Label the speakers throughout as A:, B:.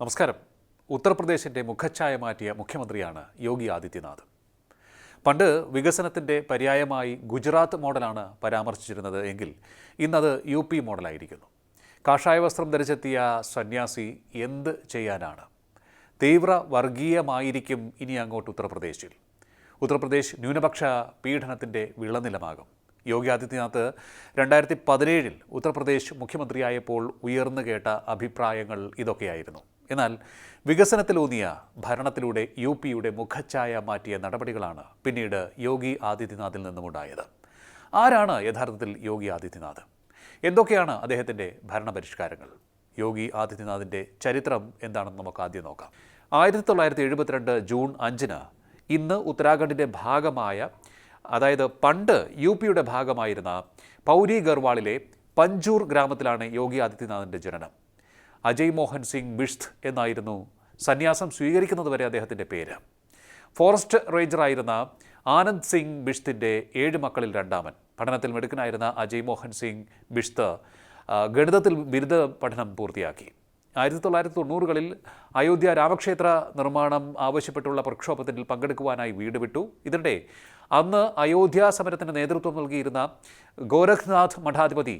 A: നമസ്കാരം. ഉത്തർപ്രദേശിന്റെ മുഖച്ഛായ മാറ്റിയ മുഖ്യമന്ത്രിയാണ് യോഗി ആദിത്യനാഥ്. പണ്ട് വികസനത്തിന്റെ പര്യായമായി ഗുജറാത്ത് മോഡലാണ് പരാമർശിച്ചിരുന്നത് എങ്കിൽ ഇന്നത് യു പി മോഡലായിരിക്കുന്നു. കാഷായ വസ്ത്രം ധരിച്ചെത്തിയ സന്യാസി എന്ത് ചെയ്യാനാണ്? തീവ്ര വർഗീയമായിരിക്കും ഇനി അങ്ങോട്ട് ഉത്തർപ്രദേശിൽ. ഉത്തർപ്രദേശ് ന്യൂനപക്ഷ പീഡനത്തിന്റെ വിളനിലമാകും. യോഗി ആദിത്യനാഥ് രണ്ടായിരത്തി പതിനേഴിൽ ഉത്തർപ്രദേശ് മുഖ്യമന്ത്രിയായപ്പോൾ ഉയർന്നു കേട്ട അഭിപ്രായങ്ങൾ ഇതൊക്കെയായിരുന്നു. എന്നാൽ വികസനത്തിലൂന്നിയ ഭരണത്തിലൂടെ യു പിയുടെ മുഖച്ഛായ മാറ്റിയ നടപടികളാണ് പിന്നീട് യോഗി ആദിത്യനാഥിൽ നിന്നുമുണ്ടായത്. ആരാണ് യഥാർത്ഥത്തിൽ യോഗി ആദിത്യനാഥ്? എന്തൊക്കെയാണ് അദ്ദേഹത്തിന്റെ ഭരണപരിഷ്കാരങ്ങൾ? യോഗി ആദിത്യനാഥിന്റെ ചരിത്രം എന്താണെന്ന് നമുക്ക് ആദ്യം നോക്കാം. ആയിരത്തി തൊള്ളായിരത്തി എഴുപത്തിരണ്ട് ജൂൺ അഞ്ചിന് ഇന്ന് ഉത്തരാഖണ്ഡിന്റെ ഭാഗമായ അതായത് പണ്ട് യു പിയുടെ ഭാഗമായിരുന്ന പൗരി ഗർവാളിലെ പഞ്ചൂർ ഗ്രാമത്തിലാണ് യോഗി ആദിത്യനാഥിന്റെ ജനനം. അജയ് മോഹൻ സിംഗ് ബിഷ്ത് എന്നായിരുന്നു സന്യാസം സ്വീകരിക്കുന്നതുവരെ അദ്ദേഹത്തിന്റെ പേര്. ഫോറസ്റ്റ് റേഞ്ചറായിരുന്ന ആനന്ദ് സിംഗ് ബിഷ്തിന്റെ ഏഴ് മക്കളിൽ രണ്ടാമൻ. പഠനത്തിൽ മിടുക്കനായിരുന്ന അജയ് മോഹൻ സിംഗ് ബിഷ്ത് ഗണിതത്തിൽ ബിരുദ പഠനം പൂർത്തിയാക്കി. ആയിരത്തി തൊള്ളായിരത്തി തൊണ്ണൂറുകളിൽ അയോധ്യ രാമക്ഷേത്ര നിർമ്മാണം ആവശ്യപ്പെട്ടുള്ള പ്രക്ഷോഭത്തിൽ പങ്കെടുക്കുവാനായി വീട് വിട്ടു. ഇതിനിടെ അന്ന് അയോധ്യ സമരത്തിന് നേതൃത്വം നൽകിയിരുന്ന ഗോരഖ്നാഥ് മഠാധിപതി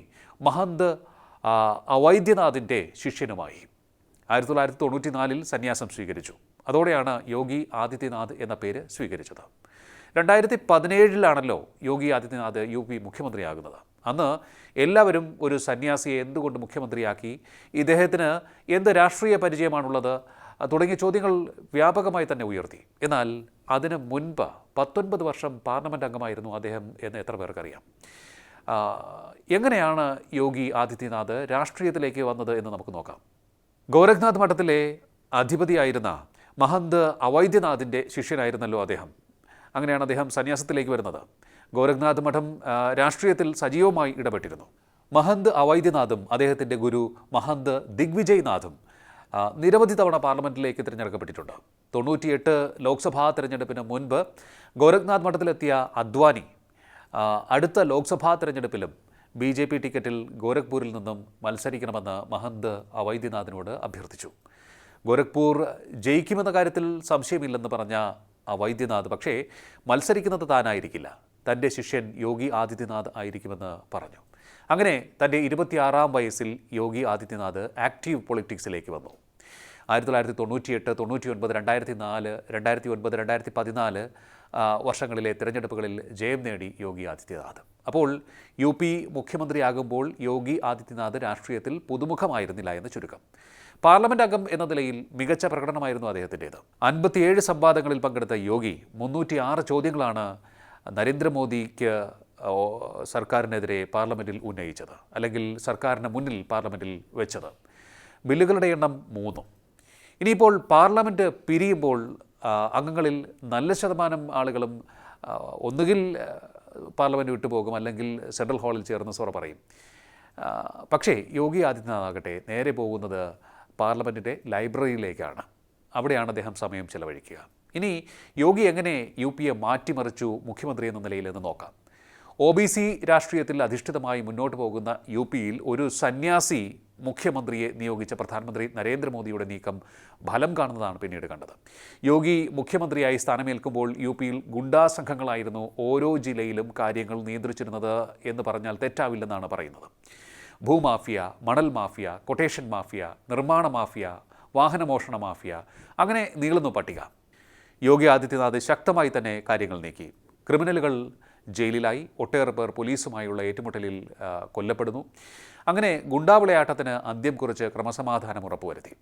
A: മഹന്ത് ആ, അവൈദ്യനാഥിന്റെ ശിഷ്യനുമായി. ആയിരത്തി തൊള്ളായിരത്തി തൊണ്ണൂറ്റി നാലിൽ സന്യാസം സ്വീകരിച്ചു. അതോടെയാണ് യോഗി ആദിത്യനാഥ് എന്ന പേര് സ്വീകരിച്ചത്. രണ്ടായിരത്തി പതിനേഴിലാണല്ലോ യോഗി ആദിത്യനാഥ് യു പി മുഖ്യമന്ത്രിയാകുന്നത്. അന്ന് എല്ലാവരും ഒരു സന്യാസിയെ എന്തുകൊണ്ട് മുഖ്യമന്ത്രിയാക്കി? ഇദ്ദേഹത്തിന് എന്ത് രാഷ്ട്രീയ പരിചയമാണുള്ളത്? തുടങ്ങിയ ചോദ്യങ്ങൾ വ്യാപകമായി തന്നെ ഉയർത്തി. എന്നാൽ അതിന് മുൻപ് പത്തൊൻപത് വർഷം പാർലമെന്റ് അംഗമായിരുന്നു അദ്ദേഹം എന്ന് എത്ര പേർക്കറിയാം? എങ്ങനെയാണ് യോഗി ആദിത്യനാഥ് രാഷ്ട്രീയത്തിലേക്ക് വന്നത് എന്ന് നമുക്ക് നോക്കാം. ഗോരഖ്നാഥ് മഠത്തിലെ അധിപതിയായിരുന്ന മഹന്ത് അവൈദ്യനാഥിന്റെ ശിഷ്യനായിരുന്നല്ലോ അദ്ദേഹം. അങ്ങനെയാണ് അദ്ദേഹം സന്യാസത്തിലേക്ക് വരുന്നത്. ഗോരഖ്നാഥ് മഠം രാഷ്ട്രീയത്തിൽ സജീവമായി ഇടപെട്ടിരുന്നു. മഹന്ത് അവൈദ്യനാഥും അദ്ദേഹത്തിന്റെ ഗുരു മഹന്ത് ദിഗ്വിജയ് നാഥും നിരവധി തവണ പാർലമെന്റിലേക്ക് തിരഞ്ഞെടുക്കപ്പെട്ടിട്ടുണ്ട്. തൊണ്ണൂറ്റിയെട്ട് ലോക്സഭാ തിരഞ്ഞെടുപ്പിന് മുൻപ് ഗോരഖ്നാഥ് മഠത്തിലെത്തിയ അദ്വാനി അടുത്ത ലോക്സഭാ തെരഞ്ഞെടുപ്പിലും ബി ജെ പി ടിക്കറ്റിൽ ഗോരഖ്പൂരിൽ നിന്നും മത്സരിക്കണമെന്ന് മഹന്ത് അവൈദ്യനാഥിനോട് അഭ്യർത്ഥിച്ചു. ഗോരഖ്പൂർ ജയിക്കുമെന്ന കാര്യത്തിൽ സംശയമില്ലെന്ന് പറഞ്ഞ അവൈദ്യനാഥ് പക്ഷേ മത്സരിക്കുന്നത് താനായിരിക്കില്ല. തന്റെ ശിഷ്യൻ യോഗി ആദിത്യനാഥ് ആയിരിക്കുമെന്ന് പറഞ്ഞു. അങ്ങനെ തന്റെ ഇരുപത്തിയാറാം വയസ്സിൽ യോഗി ആദിത്യനാഥ് ആക്റ്റീവ് പൊളിറ്റിക്സിലേക്ക് വന്നു. ആയിരത്തി തൊള്ളായിരത്തി തൊണ്ണൂറ്റിയെട്ട് തൊണ്ണൂറ്റി ഒൻപത് രണ്ടായിരത്തി നാല് രണ്ടായിരത്തി ഒൻപത് രണ്ടായിരത്തി പതിനാല് വർഷങ്ങളിലെ തിരഞ്ഞെടുപ്പുകളിൽ ജയം നേടി യോഗി ആദിത്യനാഥ്. അപ്പോൾ യു പി മുഖ്യമന്ത്രിയാകുമ്പോൾ യോഗി ആദിത്യനാഥ് രാഷ്ട്രീയത്തിൽ പുതുമുഖമായിരുന്നില്ല എന്ന് ചുരുക്കം. പാർലമെന്റ് അംഗം എന്ന നിലയിൽ മികച്ച പ്രകടനമായിരുന്നു അദ്ദേഹത്തിന്റേത്. അൻപത്തിയേഴ് സംവാദങ്ങളിൽ പങ്കെടുത്ത യോഗി മുന്നൂറ്റി ആറ് ചോദ്യങ്ങളാണ് നരേന്ദ്രമോദിക്ക് സർക്കാരിനെതിരെ പാർലമെന്റിൽ ഉന്നയിച്ചത് അല്ലെങ്കിൽ സർക്കാരിന് മുന്നിൽ പാർലമെന്റിൽ വെച്ചത്. ബില്ലുകളുടെ എണ്ണം മൂന്നും. ഇനിയിപ്പോൾ പാർലമെന്റ് പിരിയുമ്പോൾ അംഗങ്ങളിൽ നല്ല ശതമാനം ആളുകളും ഒന്നുകിൽ പാർലമെന്റ് വിട്ടുപോകും അല്ലെങ്കിൽ സെൻട്രൽ ഹാളിൽ ചേർന്ന് സൊറ പറയും. പക്ഷേ യോഗി ആദിത്യനാഥ് ആകട്ടെ നേരെ പോകുന്നത് പാർലമെന്റിന്റെ ലൈബ്രറിയിലേക്കാണ്. അവിടെയാണ് അദ്ദേഹം സമയം ചെലവഴിക്കുക. ഇനി യോഗി എങ്ങനെ യു പി എ മാറ്റിമറിച്ചു മുഖ്യമന്ത്രി എന്ന നിലയിൽ എന്ന് നോക്കാം. ഒ ബി സി രാഷ്ട്രീയത്തിൽ അധിഷ്ഠിതമായി മുന്നോട്ട് പോകുന്ന യു പിയിൽ ഒരു സന്യാസി മുഖ്യമന്ത്രിയെ നിയോഗിച്ച പ്രധാനമന്ത്രി നരേന്ദ്രമോദിയുടെ നീക്കം ഫലം കാണുന്നതാണ് പിന്നീട് കണ്ടത്. യോഗി മുഖ്യമന്ത്രിയായി സ്ഥാനമേൽക്കുമ്പോൾ യു പിയിൽ ഗുണ്ടാ സംഘങ്ങളായിരുന്നു ഓരോ ജില്ലയിലും കാര്യങ്ങൾ നിയന്ത്രിച്ചിരുന്നത് എന്ന് പറഞ്ഞാൽ തെറ്റാവില്ലെന്നാണ് പറയുന്നത്. ഭൂമാഫിയ മണൽ മാഫിയ കൊട്ടേഷൻ മാഫിയ നിർമ്മാണ മാഫിയ വാഹനമോഷണ മാഫിയ അങ്ങനെ നീളുന്നു പട്ടിക. യോഗി ആദിത്യനാഥ് ശക്തമായി തന്നെ കാര്യങ്ങൾ നീക്കി. ക്രിമിനലുകൾ ജയിലിലായി. ഒട്ടേറെ പേർ പോലീസുമായുള്ള ഏറ്റുമുട്ടലിൽ കൊല്ലപ്പെടുന്നു. അങ്ങനെ ഗുണ്ടാവിളയാട്ടത്തിന് അന്ത്യം കുറിച്ച് ക്രമസമാധാനം ഉറപ്പുവരുത്തി.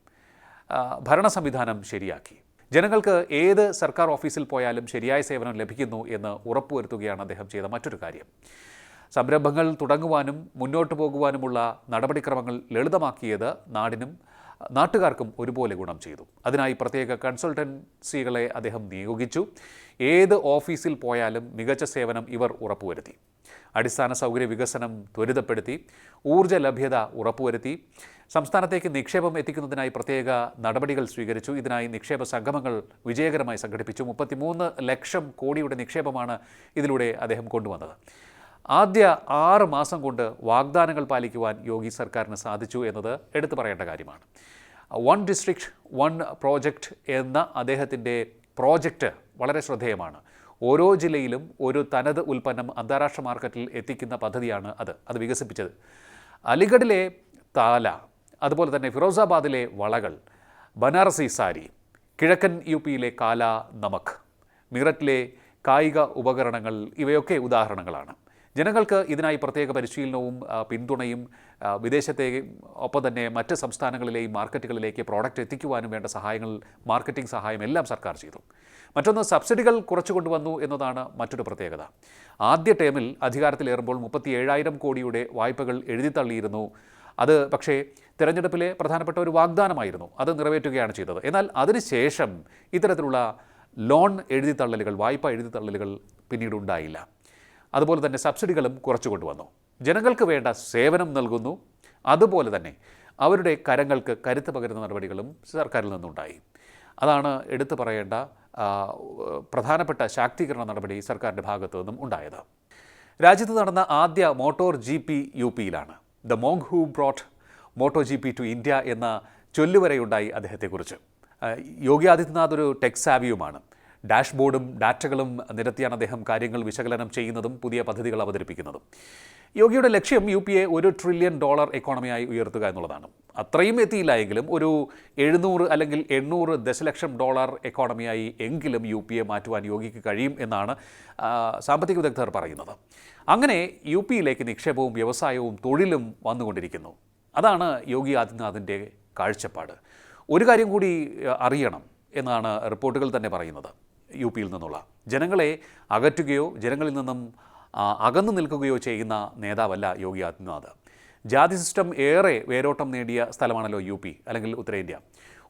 A: ഭരണ സംവിധാനം ശരിയാക്കി. ജനങ്ങൾക്ക് ഏത് സർക്കാർ ഓഫീസിൽ പോയാലും ശരിയായ സേവനം ലഭിക്കുന്നു എന്ന് ഉറപ്പുവരുത്തുകയാണ് അദ്ദേഹം ചെയ്ത മറ്റൊരു കാര്യം. സംരംഭങ്ങൾ തുടങ്ങുവാനും മുന്നോട്ട് പോകുവാനുമുള്ള നടപടിക്രമങ്ങൾ ലളിതമാക്കിയത് നാടിനും നാട്ടുകാർക്കും ഒരുപോലെ ഗുണം ചെയ്തു. അതിനായി പ്രത്യേക കൺസൾട്ടൻസികളെ അദ്ദേഹം നിയോഗിച്ചു. ഏത് ഓഫീസിൽ പോയാലും മികച്ച സേവനം ഇവർ ഉറപ്പുവരുത്തി. അടിസ്ഥാന സൗകര്യ വികസനം ത്വരിതപ്പെടുത്തി. ഊർജ ലഭ്യത ഉറപ്പുവരുത്തി. സംസ്ഥാനത്തേക്ക് നിക്ഷേപം എത്തിക്കുന്നതിനായി പ്രത്യേക നടപടികൾ സ്വീകരിച്ചു. ഇതിനായി നിക്ഷേപ സംഗമങ്ങൾ വിജയകരമായി സംഘടിപ്പിച്ചു. മുപ്പത്തിമൂന്ന് ലക്ഷം കോടിയുടെ നിക്ഷേപമാണ് ഇതിലൂടെ അദ്ദേഹം കൊണ്ടുവന്നത്. ആദ്യ ആറ് മാസം കൊണ്ട് വാഗ്ദാനങ്ങൾ പാലിക്കുവാൻ യോഗി സർക്കാരിന് സാധിച്ചു എന്നത് എടുത്തു പറയേണ്ട കാര്യമാണ്. വൺ ഡിസ്ട്രിക്ട് വൺ പ്രോജക്റ്റ് എന്ന അദ്ദേഹത്തിന്റെ പ്രോജക്റ്റ് വളരെ ശ്രദ്ധേയമാണ്. ഓരോ ജില്ലയിലും ഒരു തനത് ഉൽപ്പന്നം അന്താരാഷ്ട്ര മാർക്കറ്റിൽ എത്തിക്കുന്ന പദ്ധതിയാണ് അത്. അത് വികസിപ്പിച്ചത്. അലിഗഡിലെ താല അതുപോലെ തന്നെ ഫിറോസാബാദിലെ വളകൾ ബനാറസി സാരി കിഴക്കൻ യു പിയിലെ കാല നമക് മീററ്റിലെ കായിക ഉപകരണങ്ങൾ ഇവയൊക്കെ ഉദാഹരണങ്ങളാണ്. ജനങ്ങൾക്ക് ഇതിനായി പ്രത്യേക പരിശീലനവും പിന്തുണയും വിദേശത്തെയും വിദേശത്തെ ഒപ്പം തന്നെ മറ്റ് സംസ്ഥാനങ്ങളിലെയും മാർക്കറ്റുകളിലേക്ക് പ്രോഡക്റ്റ് എത്തിക്കുവാനും വേണ്ട സഹായങ്ങൾ മാർക്കറ്റിംഗ് സഹായം എല്ലാം സർക്കാർ ചെയ്തു. മറ്റൊന്ന് സബ്സിഡികൾ കുറച്ചു കൊണ്ടുവന്നു എന്നതാണ് മറ്റൊരു പ്രത്യേകത. ആദ്യ ടേമിൽ അധികാരത്തിലേറുമ്പോൾ മുപ്പത്തി ഏഴായിരം കോടിയുടെ വായ്പകൾ എഴുതിത്തള്ളിയിരുന്നു അത് പക്ഷേ തിരഞ്ഞെടുപ്പിലെ പ്രധാനപ്പെട്ട ഒരു വാഗ്ദാനമായിരുന്നു. അത് നിറവേറ്റുകയാണ് ചെയ്തത്. എന്നാൽ അതിനുശേഷം ഇത്തരത്തിലുള്ള ലോൺ എഴുതിത്തള്ളലുകൾ വായ്പ എഴുതിത്തള്ളലുകൾ പിന്നീട് ഉണ്ടായില്ല. അതുപോലെ തന്നെ സബ്സിഡികളും കുറച്ചു കൊണ്ടുവന്നു. ജനങ്ങൾക്ക് വേണ്ട സേവനം നൽകുന്നു. അതുപോലെ തന്നെ അവരുടെ കരങ്ങൾക്ക് കരുത്ത് പകരുന്ന നടപടികളും സർക്കാരിൽ നിന്നുണ്ടായി. അതാണ് എടുത്തു പറയേണ്ട പ്രധാനപ്പെട്ട ശാക്തീകരണ നടപടി സർക്കാരിന്റെ ഭാഗത്തു നിന്നും ഉണ്ടായത്. രാജ്യത്ത് നടന്ന ആദ്യ motor G P U പിയിലാണ്. The man who brought moto G P to India എന്ന ചൊല്ലുവരെയുണ്ടായി അദ്ദേഹത്തെക്കുറിച്ച്. യോഗി ആദിത്യനാഥ് ഒരു ടെക് സാവിയുമാണ്. ഡാഷ്ബോർഡും ഡാറ്റകളും നിരത്തിയാണ് അദ്ദേഹം കാര്യങ്ങൾ വിശകലനം ചെയ്യുന്നതും പുതിയ പദ്ധതികൾ അവതരിപ്പിക്കുന്നതും. യോഗിയുടെ ലക്ഷ്യം യു പി എ ഒരു ട്രില്യൺ ഡോളർ എക്കോണമിയായി ഉയർത്തുക എന്നുള്ളതാണ്. അത്രയും എത്തിയില്ല എങ്കിലും ഒരു എഴുന്നൂറ് അല്ലെങ്കിൽ എണ്ണൂറ് ദശലക്ഷം ഡോളർ എക്കോണമിയായി എങ്കിലും യു പി എ മാറ്റുവാൻ യോഗിക്ക് കഴിയും എന്നാണ് സാമ്പത്തിക വിദഗ്ധർ പറയുന്നത്. അങ്ങനെ യു പിയിലേക്ക് നിക്ഷേപവും വ്യവസായവും തൊഴിലും വന്നുകൊണ്ടിരിക്കുന്നു. അതാണ് യോഗി ആദിത്യനാഥിന്റെ കാഴ്ചപ്പാട്. ഒരു കാര്യം കൂടി അറിയണം എന്നാണ് റിപ്പോർട്ടുകൾ തന്നെ പറയുന്നത്. യു പിയിൽ നിന്നുള്ള. ജനങ്ങളെ അകറ്റുകയോ ജനങ്ങളിൽ നിന്നും അകന്നു നിൽക്കുകയോ ചെയ്യുന്ന നേതാവല്ല യോഗി ആദിത്യനാഥ്. ജാതി സിസ്റ്റം ഏറെ വേരോട്ടം നേടിയ സ്ഥലമാണല്ലോ യു പി അല്ലെങ്കിൽ ഉത്തരേന്ത്യ.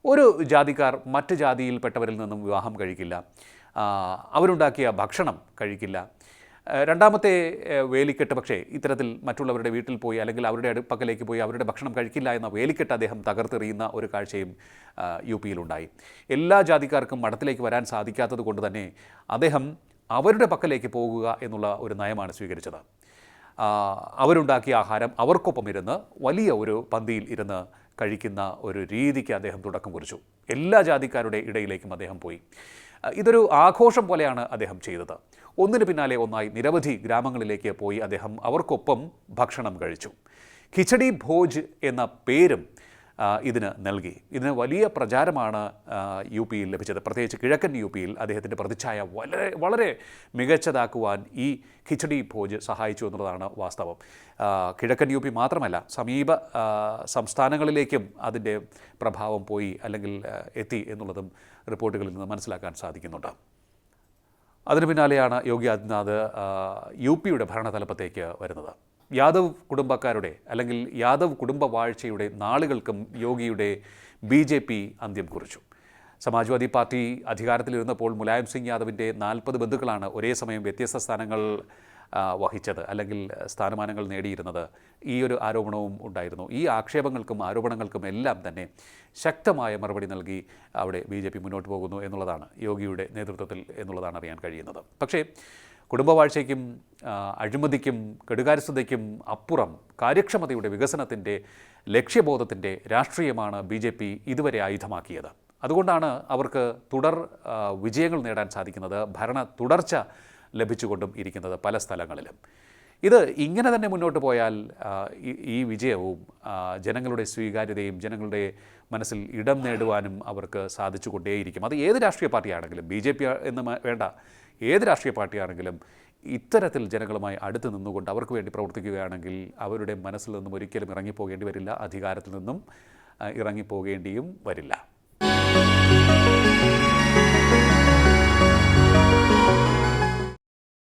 A: ഒരു ജാതിക്കാർ മറ്റ് ജാതിയിൽപ്പെട്ടവരിൽ നിന്നും വിവാഹം കഴിക്കില്ല. അവരുണ്ടാക്കിയ ഭക്ഷണം കഴിക്കില്ല. രണ്ടാമത്തെ വേലിക്കെട്ട് പക്ഷേ ഇത്തരത്തിൽ മറ്റുള്ളവരുടെ വീട്ടിൽ പോയി അല്ലെങ്കിൽ അവരുടെ അടുപ്പക്കലേക്ക് പോയി അവരുടെ ഭക്ഷണം കഴിക്കില്ല എന്ന വേലിക്കെട്ട് അദ്ദേഹം തകർത്തെറിയുന്ന ഒരു കാഴ്ചയും യു പിയിലുണ്ടായി. എല്ലാ ജാതിക്കാർക്കും മഠത്തിലേക്ക് വരാൻ സാധിക്കാത്തത് കൊണ്ട് തന്നെ അദ്ദേഹം അവരുടെ പക്കലേക്ക് പോകുക എന്നുള്ള ഒരു നയമാണ് സ്വീകരിച്ചത്. അവരുണ്ടാക്കിയ ആഹാരം അവർക്കൊപ്പം ഇരുന്ന് വലിയ ഒരു പന്തിയിൽ ഇരുന്ന് കഴിക്കുന്ന ഒരു രീതിക്ക് അദ്ദേഹം തുടക്കം കുറിച്ചു. എല്ലാ ജാതിക്കാരുടെ ഇടയിലേക്കും അദ്ദേഹം പോയി. ഇതൊരു ആഘോഷം പോലെയാണ് അദ്ദേഹം ചെയ്തത്. ഒന്നിന് പിന്നാലെ ഒന്നായി നിരവധി ഗ്രാമങ്ങളിലേക്ക് പോയി അദ്ദേഹം അവർക്കൊപ്പം ഭക്ഷണം കഴിച്ചു. ഖിച്ചടി ഭോജ് എന്ന പേരും ഇതിന് നൽകി. ഇതിന് വലിയ പ്രചാരമാണ് യു പിയിൽ ലഭിച്ചത്. പ്രത്യേകിച്ച് കിഴക്കൻ യു പിയിൽ അദ്ദേഹത്തിന്റെ പ്രതിച്ഛായ വളരെ വളരെ മികച്ചതാക്കുവാൻ ഈ ഖിച്ചടി ഭോജ് സഹായിച്ചു എന്നുള്ളതാണ് വാസ്തവം. കിഴക്കൻ യു പി മാത്രമല്ല സമീപ സംസ്ഥാനങ്ങളിലേക്കും അതിന്റെ പ്രഭാവം പോയി അല്ലെങ്കിൽ എത്തി എന്നുള്ളതും റിപ്പോർട്ടുകളിൽ നിന്ന് മനസ്സിലാക്കാൻ സാധിക്കുന്നുണ്ട്. അതിനു പിന്നാലെയാണ് യോഗി ആദിത്യനാഥ് യു പിയുടെ ഭരണതലപ്പത്തേക്ക് വരുന്നത്. യാദവ് കുടുംബക്കാരുടെ അല്ലെങ്കിൽ യാദവ് കുടുംബ വാഴ്ചയുടെ നാളുകൾക്കും യോഗിയുടെ ബി ജെ പി അന്ത്യം കുറിച്ചു. സമാജ്വാദി പാർട്ടി അധികാരത്തിലിരുന്നപ്പോൾ മുലായം സിംഗ് യാദവിന്റെ നാൽപ്പത് ബന്ധുക്കളാണ് ഒരേ സമയം വ്യത്യസ്ത സ്ഥാനങ്ങൾ വഹിച്ചത് അല്ലെങ്കിൽ സ്ഥാനമാനങ്ങൾ നേടിയിരുന്നത് ഈ ഒരു ആരോപണവും ഉണ്ടായിരുന്നു. ഈ ആക്ഷേപങ്ങൾക്കും ആരോപണങ്ങൾക്കും എല്ലാം തന്നെ ശക്തമായ മറുപടി നൽകി അവിടെ ബി ജെ പി മുന്നോട്ട് പോകുന്നു എന്നുള്ളതാണ് യോഗിയുടെ നേതൃത്വത്തിൽ എന്നുള്ളതാണ് അറിയാൻ കഴിയുന്നത്. പക്ഷേ കുടുംബവാഴ്ചയ്ക്കും അഴിമതിക്കും കെടുകാര്യസ്ഥതയ്ക്കും അപ്പുറം കാര്യക്ഷമതയുടെ വികസനത്തിന്റെ ലക്ഷ്യബോധത്തിന്റെ രാഷ്ട്രീയമാണ് ബി ജെ പി ഇതുവരെ ആയുധമാക്കിയത്. അതുകൊണ്ടാണ് അവർക്ക് തുടർ വിജയങ്ങൾ നേടാൻ സാധിക്കുന്നത്. ഭരണ തുടർച്ച ലഭിച്ചുകൊണ്ടും ഇരിക്കുന്നത് പല സ്ഥലങ്ങളിലും. ഇത് ഇങ്ങനെ തന്നെ മുന്നോട്ട് പോയാൽ ഈ- വിജയവും ജനങ്ങളുടെ സ്വീകാര്യതയും ജനങ്ങളുടെ മനസ്സിൽ ഇടം നേടുവാനും അവർക്ക് സാധിച്ചു കൊണ്ടേയിരിക്കും അത് ഏത് രാഷ്ട്രീയ പാർട്ടിയാണെങ്കിലും ബി ജെ പി എന്ന് വേണ്ട ഏത് രാഷ്ട്രീയ പാർട്ടിയാണെങ്കിലും ഇത്തരത്തിൽ ജനങ്ങളുമായി അടുത്ത് നിന്നുകൊണ്ട് അവർക്ക് വേണ്ടി പ്രവർത്തിക്കുകയാണെങ്കിൽ അവരുടെ മനസ്സിൽ നിന്നും ഒരിക്കലും ഇറങ്ങിപ്പോകേണ്ടി വരില്ല അധികാരത്തിൽ നിന്നും ഇറങ്ങിപ്പോകേണ്ടിയും വരില്ല.